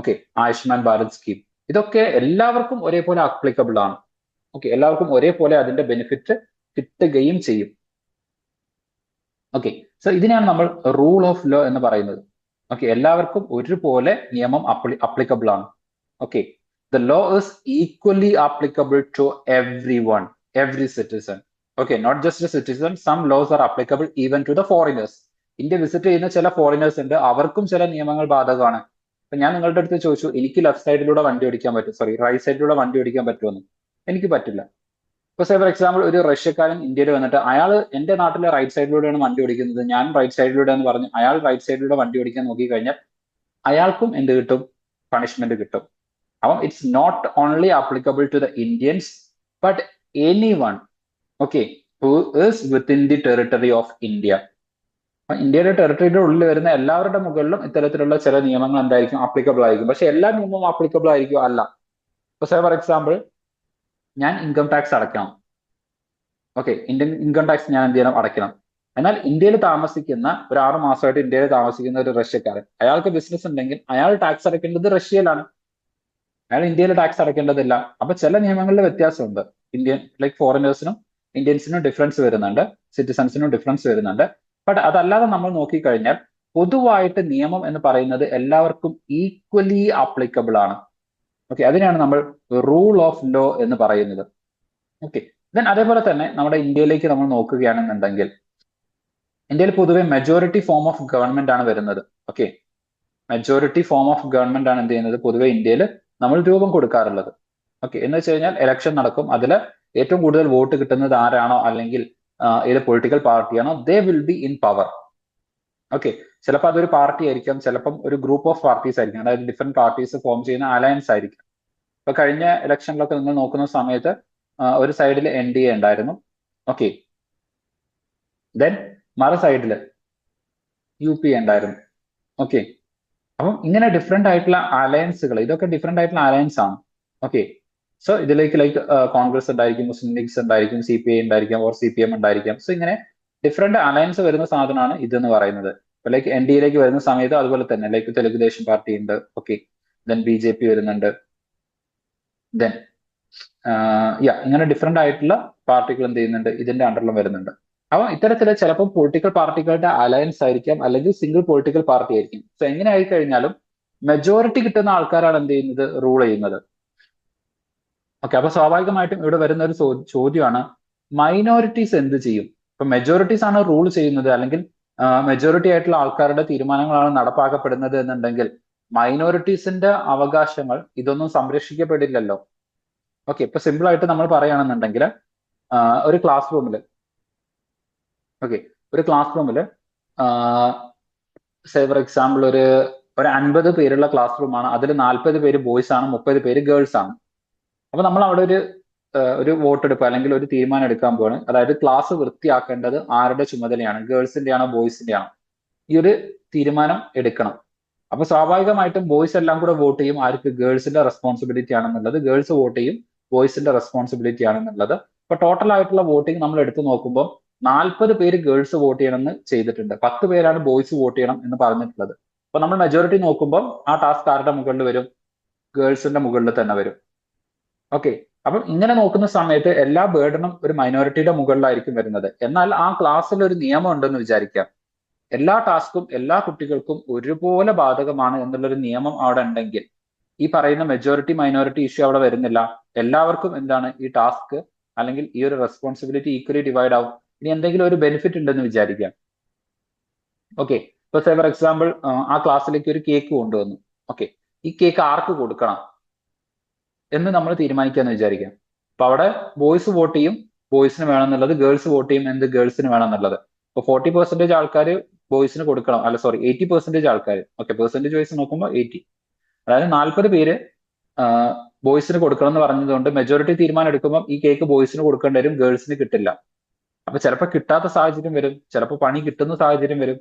S1: okay Ayushman Bharat scheme ഇതൊക്കെ എല്ലാവർക്കും ഒരേപോലെ അപ്ലിക്കബിൾ ആണ്. ഓക്കെ എല്ലാവർക്കും ഒരേപോലെ അതിന്റെ ബെനിഫിറ്റ് കിട്ടുകയും ചെയ്യും. ഓക്കെ സോ ഇതിനെയാണ് നമ്മൾ റൂൾ ഓഫ് ലോ എന്ന് പറയുന്നത്. ഓക്കെ എല്ലാവർക്കും ഒരുപോലെ നിയമം അപ്ലി അപ്ലിക്കബിൾ ആണ്. Okay the law is equally applicable to everyone, every citizen. Okay, not just a citizen, some laws are applicable even to the foreigners. India visit ചെയ്യുന്ന ചില ഫോറിനേഴ്സ് ഉണ്ട്. അവർക്കും ചില നിയമങ്ങൾ ബാധകമാണ്. അപ്പൊ ഞാൻ നിങ്ങളുടെ അടുത്ത് ചോദിച്ചു എനിക്ക് ലെഫ്റ്റ് സൈഡിലൂടെ വണ്ടി ഓടിക്കാൻ പറ്റും? സോറി റൈറ്റ് സൈഡിലൂടെ വണ്ടി ഓടിക്കാൻ പറ്റുമെന്ന് എനിക്ക് പറ്റില്ല. ഇപ്പൊ സേ ഫോർ എക്സാമ്പിൾ ഒരു റഷ്യക്കാരൻ ഇന്ത്യയിൽ വന്നിട്ട് അയാൾ എന്റെ നാട്ടിലെ റൈറ്റ് സൈഡിലൂടെയാണ് വണ്ടി ഓടിക്കുന്നത്. ഞാൻ റൈറ്റ് സൈഡിലൂടെ എന്ന് പറഞ്ഞ്. അയാൾ റൈറ്റ് സൈഡിലൂടെ വണ്ടി ഓടിക്കാൻ നോക്കി കഴിഞ്ഞാൽ അയാൾക്കും എന്ത് കിട്ടും? പണിഷ്മെന്റ് കിട്ടും. അപ്പം it's not only applicable to the Indians but anyone okay who is within the territory of India ഇന്ത്യയുടെ ടെറിട്ടറിയുടെ ഉള്ളിൽ വരുന്ന എല്ലാവരുടെ മുകളിലും ഇത്തരത്തിലുള്ള ചില നിയമങ്ങൾ എന്തായിരിക്കും ആപ്ലിക്കബിൾ ആയിരിക്കും. പക്ഷെ എല്ലാ നിയമവും ആപ്ലിക്കബിൾ ആയിരിക്കും അല്ല. ഇപ്പൊ സേ ഫോർ എക്സാമ്പിൾ ഞാൻ ഇൻകം ടാക്സ് അടയ്ക്കണം. ഓക്കെ ഇന്ത്യൻ ഇൻകം ടാക്സ് ഞാൻ എന്ത് ചെയ്യണം? അടയ്ക്കണം. എന്നാൽ ഇന്ത്യയിൽ താമസിക്കുന്ന ഒരു ആറ് മാസമായിട്ട് ഇന്ത്യയിൽ താമസിക്കുന്ന ഒരു റഷ്യക്കാരൻ അയാൾക്ക് ബിസിനസ് ഉണ്ടെങ്കിൽ അയാൾ ടാക്സ് അടയ്ക്കേണ്ടത് റഷ്യയിലാണ്. അയാൾ ഇന്ത്യയിൽ ടാക്സ് അടയ്ക്കേണ്ടതില്ല. അപ്പൊ ചില നിയമങ്ങളിൽ വ്യത്യാസമുണ്ട്. ഇന്ത്യൻ ലൈക്ക് ഫോറിനേഴ്സിനും ഇന്ത്യൻസിനും ഡിഫറൻസ് വരുന്നുണ്ട്. സിറ്റിസൺസിനും ഡിഫറൻസ് വരുന്നുണ്ട്. ബട്ട് അതല്ലാതെ നമ്മൾ നോക്കിക്കഴിഞ്ഞാൽ പൊതുവായിട്ട് നിയമം എന്ന് പറയുന്നത് എല്ലാവർക്കും ഈക്വലി ആപ്ലിക്കബിൾ ആണ്. ഓക്കെ അതിനാണ് നമ്മൾ റൂൾ ഓഫ് ലോ എന്ന് പറയുന്നത്. ഓക്കെ ദെൻ അതേപോലെ തന്നെ നമ്മുടെ ഇന്ത്യയിലേക്ക് നമ്മൾ നോക്കുകയാണെന്നുണ്ടെങ്കിൽ ഇന്ത്യയിൽ പൊതുവെ മെജോറിറ്റി ഫോം ഓഫ് ഗവൺമെന്റ് ആണ് വരുന്നത്. Okay majority form of government ആണ് എന്ത് ചെയ്യുന്നത്? പൊതുവെ ഇന്ത്യയിൽ നമ്മൾ രൂപം കൊടുക്കാറുള്ളത്. ഓക്കെ എന്ന് വെച്ച് കഴിഞ്ഞാൽ ഇലക്ഷൻ നടക്കും. അതിൽ ഏറ്റവും കൂടുതൽ വോട്ട് കിട്ടുന്നത് ആരാണോ അല്ലെങ്കിൽ ഏത് political പാർട്ടിയാണോ they will be in power okay ചിലപ്പോൾ അതൊരു പാർട്ടി ആയിരിക്കാം. ചിലപ്പം ഒരു ഗ്രൂപ്പ് ഓഫ് പാർട്ടീസ് ആയിരിക്കും. അതായത് ഡിഫറെന്റ് പാർട്ടീസ് ഫോം ചെയ്യുന്ന അലയൻസ് ആയിരിക്കും. ഇപ്പൊ കഴിഞ്ഞ ഇലക്ഷനിലൊക്കെ നിങ്ങൾ നോക്കുന്ന സമയത്ത് ഒരു സൈഡിൽ എൻ ഡി എ ഉണ്ടായിരുന്നു. ഓക്കെ ദെൻ മറു സൈഡിൽ യു പി ഉണ്ടായിരുന്നു. ഓക്കെ അപ്പം ഇങ്ങനെ ഡിഫറെന്റ് ആയിട്ടുള്ള അലയൻസുകൾ ഇതൊക്കെ ഡിഫറെന്റ് ആയിട്ടുള്ള അലയൻസ് ആണ്. ഓക്കെ സോ ഇതിലേക്ക് ലൈക്ക് കോൺഗ്രസ് ഉണ്ടായിരിക്കും മുസ്ലിം ലീഗ്സ് ഉണ്ടായിരിക്കും സി പി ഐ ഉണ്ടായിരിക്കാം ഓർ സി പി എം ഉണ്ടായിരിക്കാം. സോ ഇങ്ങനെ ഡിഫറെന്റ് അലയൻസ് വരുന്ന സാധനമാണ് ഇതെന്ന് പറയുന്നത്. ലൈക്ക് എൻ ഡി എയിലേക്ക് വരുന്ന സമയത്ത് അതുപോലെ തന്നെ ലൈക്ക് തെലുങ്ക് ദേശം പാർട്ടി ഉണ്ട്. Okay then B J P വരുന്നുണ്ട്. ദെൻ യാ ഇങ്ങനെ ഡിഫറെന്റ് ആയിട്ടുള്ള പാർട്ടികൾ എന്ത് ചെയ്യുന്നുണ്ട്? ഇതിന്റെ അണ്ടറിലും വരുന്നുണ്ട്. അപ്പൊ ഇത്തരത്തിൽ ചിലപ്പോൾ പൊളിറ്റിക്കൽ പാർട്ടികളുടെ അലയൻസ് ആയിരിക്കാം അല്ലെങ്കിൽ സിംഗിൾ പൊളിറ്റിക്കൽ പാർട്ടി ആയിരിക്കും. സോ എങ്ങനെ ആയി കഴിഞ്ഞാലും മെജോറിറ്റി കിട്ടുന്ന ആൾക്കാരാണ് എന്ത് ചെയ്യുന്നത്? റൂൾ ചെയ്യുന്നത്. ഓക്കെ അപ്പൊ സ്വാഭാവികമായിട്ടും ഇവിടെ വരുന്ന ഒരു ചോദ്യമാണ് മൈനോറിറ്റീസ് എന്ത് ചെയ്യും? ഇപ്പൊ മെജോറിറ്റീസ് ആണ് റൂൾ ചെയ്യുന്നത് അല്ലെങ്കിൽ മെജോറിറ്റി ആയിട്ടുള്ള ആൾക്കാരുടെ തീരുമാനങ്ങളാണ് നടപ്പാക്കപ്പെടുന്നത് എന്നുണ്ടെങ്കിൽ മൈനോറിറ്റീസിന്റെ അവകാശങ്ങൾ ഇതൊന്നും സംരക്ഷിക്കപ്പെടില്ലല്ലോ. ഓക്കെ ഇപ്പൊ സിമ്പിൾ ആയിട്ട് നമ്മൾ പറയുകയാണെന്നുണ്ടെങ്കിൽ ഒരു ക്ലാസ് റൂമിൽ ഓക്കെ ഒരു ക്ലാസ് റൂമിൽ സേ ഫോർ എക്സാമ്പിൾ ഒരു ഒരു അൻപത് പേരുള്ള ക്ലാസ് റൂമാണ് അതിൽ നാൽപ്പത് പേര് ബോയ്സ് ആണ് മുപ്പത് പേര് ഗേൾസ് ആണ്. അപ്പൊ നമ്മൾ അവിടെ ഒരു ഒരു ഒരു വോട്ടെടുപ്പ് അല്ലെങ്കിൽ ഒരു തീരുമാനം എടുക്കാൻ പോവാണ്. അതായത് ക്ലാസ് വൃത്തിയാക്കേണ്ടത് ആരുടെ ചുമതലയാണ്? ഗേൾസിന്റെ ആണോ ബോയ്സിന്റെ ആണോ? ഈ ഒരു തീരുമാനം എടുക്കണം. അപ്പൊ സ്വാഭാവികമായിട്ടും ബോയ്സ് എല്ലാം കൂടെ വോട്ട് ചെയ്യും ആർക്ക് ഗേൾസിന്റെ റെസ്പോൺസിബിലിറ്റി ആണെന്നുള്ളത്. ഗേൾസ് വോട്ട് ചെയ്യും ബോയ്സിന്റെ റെസ്പോൺസിബിലിറ്റി ആണെന്നുള്ളത്. അപ്പൊ ടോട്ടൽ ആയിട്ടുള്ള വോട്ടിംഗ് നമ്മൾ എടുത്തു നോക്കുമ്പോൾ നാൽപ്പത് പേര് ഗേൾസ് വോട്ട് ചെയ്യണമെന്ന് ചെയ്തിട്ടുണ്ട്. പത്ത് പേരാണ് ബോയ്സ് വോട്ട് ചെയ്യണം എന്ന് പറഞ്ഞിട്ടുള്ളത്. അപ്പൊ നമ്മൾ മെജോറിറ്റി നോക്കുമ്പോൾ ആ ടാസ്ക് ആരുടെ മുകളിൽ വരും? ഗേൾസിന്റെ മുകളിൽ തന്നെ വരും. ഓക്കെ അപ്പം ഇങ്ങനെ നോക്കുന്ന സമയത്ത് എല്ലാ ബേർഡനും ഒരു മൈനോറിറ്റിയുടെ മുകളിലായിരിക്കും വരുന്നത്. എന്നാൽ ആ ക്ലാസ്സിൽ ഒരു നിയമം ഉണ്ടെന്ന് വിചാരിക്കാം. എല്ലാ ടാസ്കും എല്ലാ കുട്ടികൾക്കും ഒരുപോലെ ബാധകമാണ് എന്നുള്ളൊരു നിയമം അവിടെ ഉണ്ടെങ്കിൽ ഈ പറയുന്ന മെജോറിറ്റി മൈനോറിറ്റി ഇഷ്യൂ അവിടെ വരുന്നില്ല. എല്ലാവർക്കും എന്താണ് ഈ ടാസ്ക് അല്ലെങ്കിൽ ഈ ഒരു റെസ്പോൺസിബിലിറ്റി ഈക്വലി ഡിവൈഡ് ആവും. ഇനി എന്തെങ്കിലും ഒരു ബെനിഫിറ്റ് ഉണ്ടെന്ന് വിചാരിക്കാം. ഓക്കെ ഇപ്പൊ ഫോർ എക്സാമ്പിൾ ആ ക്ലാസ്സിലേക്ക് ഒരു കേക്ക് കൊണ്ടുവന്നു. ഓക്കെ ഈ കേക്ക് ആർക്ക് കൊടുക്കണം? എന്ന് നമ്മൾ തീരുമാനിക്കാന്ന് വിചാരിക്കാം. അപ്പൊ അവിടെ ബോയ്സ് വോട്ട് ചെയ്യും. ബോയ്സിന് വേണമെന്നുള്ളത് ഗേൾസ് വോട്ട് ചെയ്യും. എന്ത് ഗേൾസിന് വേണമെന്നുള്ളത്. ഇപ്പൊ ഫോർട്ടി പെർസെന്റേജ് ആൾക്കാർ ബോയ്സിന് കൊടുക്കണം. അല്ല സോറി എയ്റ്റി പെർസെന്റേജ് ആൾക്കാർ ഓക്കെ പെർസെന്റേജ് വൈസ് നോക്കുമ്പോൾ എയ്റ്റി അതായത് നാൽപ്പത് പേര് ബോയ്സിന് കൊടുക്കണം എന്ന് പറഞ്ഞതുകൊണ്ട് മെജോറിറ്റി തീരുമാനം എടുക്കുമ്പോൾ ഈ കേക്ക് ബോയ്സിന് കൊടുക്കേണ്ടി വരും ഗേൾസിന് കിട്ടില്ല. അപ്പൊ ചിലപ്പോൾ കിട്ടാത്ത സാഹചര്യം വരും ചിലപ്പോൾ പണി കിട്ടുന്ന സാഹചര്യം വരും.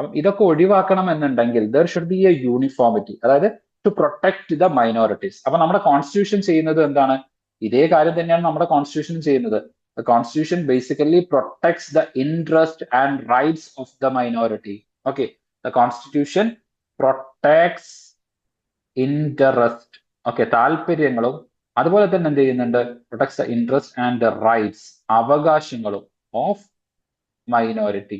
S1: അപ്പം ഇതൊക്കെ ഒഴിവാക്കണം എന്നുണ്ടെങ്കിൽ there should be a uniformity അതായത് ടു പ്രൊട്ടക്ട് ദ മൈനോറിറ്റീസ് അപ്പൊ നമ്മുടെ കോൺസ്റ്റിറ്റ്യൂഷൻ ചെയ്യുന്നത് എന്താണ്? ഇതേ കാര്യം തന്നെയാണ് നമ്മുടെ കോൺസ്റ്റിറ്റ്യൂഷൻ ചെയ്യുന്നത്. Constitution basically protects the interest and rights of the minority okay the constitution protects interest okay താല്പര്യങ്ങളും അതുപോലെ തന്നെ എന്ത് ചെയ്യുന്നുണ്ട്? Protects the interest and rights അവകാശങ്ങളും. Of minority